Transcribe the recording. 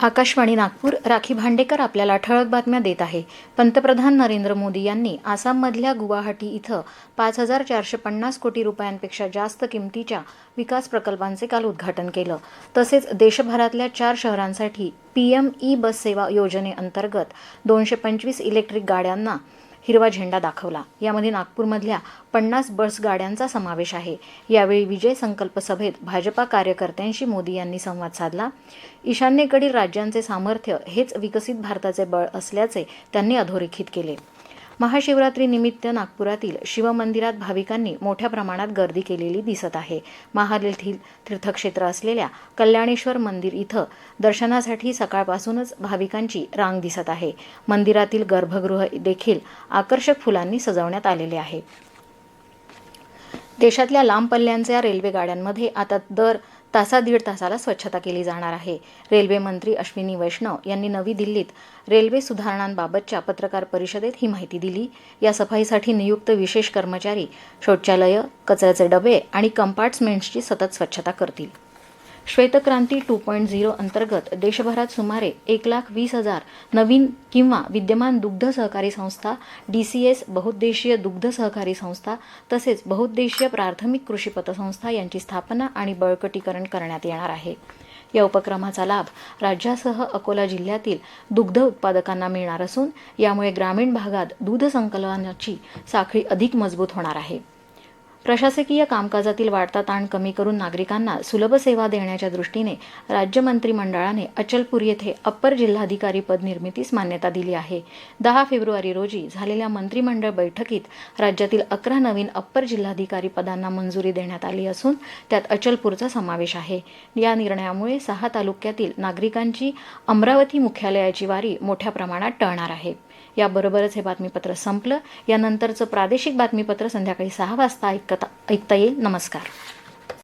आकाशवाणी नागपूर राखी भांडेकर आपल्याला ठळक बातम्या देत आहे. पंतप्रधान नरेंद्र मोदी यांनी आसाममधल्या गुवाहाटी इथं पाच हजार चारशे पन्नास कोटी रुपयांपेक्षा जास्त किमतीच्या विकास प्रकल्पांचे काल उद्घाटन केलं. तसेच देशभरातल्या चार शहरांसाठी पीएम ई बस सेवा योजनेअंतर्गत दोनशे पंचवीस इलेक्ट्रिक गाड्यांना हिरवा झेंडा दाखवला. यामध्ये नागपूरमधल्या पन्नास बस गाड्यांचा समावेश आहे. यावेळी विजय संकल्प सभेत भाजपा कार्यकर्त्यांशी मोदी यांनी संवाद साधला. ईशान्येकडील राज्यांचे सामर्थ्य हेच विकसित भारताचे बळ असल्याचे त्यांनी अधोरेखित केले. महाशिवरात्रीनिमित्त नागपुरातील शिवमंदिरात भाविकांनी मोठ्या प्रमाणात गर्दी केलेली दिसत आहे. महाल तीर्थक्षेत्र असलेल्या कल्याणेश्वर मंदिर इथं दर्शनासाठी सकाळपासूनच भाविकांची रांग दिसत आहे. मंदिरातील गर्भगृह देखील आकर्षक फुलांनी सजवण्यात आलेले आहे. देशातल्या लांब पल्ल्यांच्या रेल्वे गाड्यांमध्ये आता दर तासा दीड तासाला स्वच्छता केली जाणार आहे. रेल्वे मंत्री अश्विनी वैष्णव यांनी नवी दिल्लीत रेल्वे सुधारणांबाबतच्या पत्रकार परिषदेत ही माहिती दिली. या सफाईसाठी नियुक्त विशेष कर्मचारी शौचालयं कचऱ्याचे डबे आणि कंपार्ट्समेंट्सची सतत स्वच्छता करतील. श्वेतक्रांती टू पॉईंट झिरो अंतर्गत देशभरात सुमारे एक लाख वीस हजार नवीन किंवा विद्यमान दुग्ध सहकारी संस्था डी सी एस बहुउद्देशीय दुग्ध सहकारी संस्था तसेच बहुउद्देशीय प्राथमिक कृषी पतसंस्था यांची स्थापना आणि बळकटीकरण करण्यात येणार आहे. या उपक्रमाचा लाभ राज्यासह अकोला जिल्ह्यातील दुग्ध उत्पादकांना मिळणार असून यामुळे ग्रामीण भागात दूध संकलनाची साखळी अधिक मजबूत होणार आहे. प्रशासकीय कामकाजातील वाढता ताण कमी करून नागरिकांना सुलभ सेवा देण्याच्या दृष्टीने राज्य मंत्रिमंडळाने अचलपूर येथे अप्पर जिल्हाधिकारी पद निर्मितीस मान्यता दिली आहे. दहा फेब्रुवारी रोजी झालेल्या मंत्रिमंडळ बैठकीत राज्यातील अकरा नवीन अप्पर जिल्हाधिकारी पदांना मंजुरी देण्यात आली असून त्यात अचलपूरचा समावेश आहे. या निर्णयामुळे सहा तालुक्यातील नागरिकांची अमरावती मुख्यालयाची वारी मोठ्या प्रमाणात टळणार आहे. याबरोबरच हे बातमीपत्र संपलं. यानंतरचं प्रादेशिक बातमीपत्र संध्याकाळी सहा वाजता ऐकता ऐकता येईल. नमस्कार.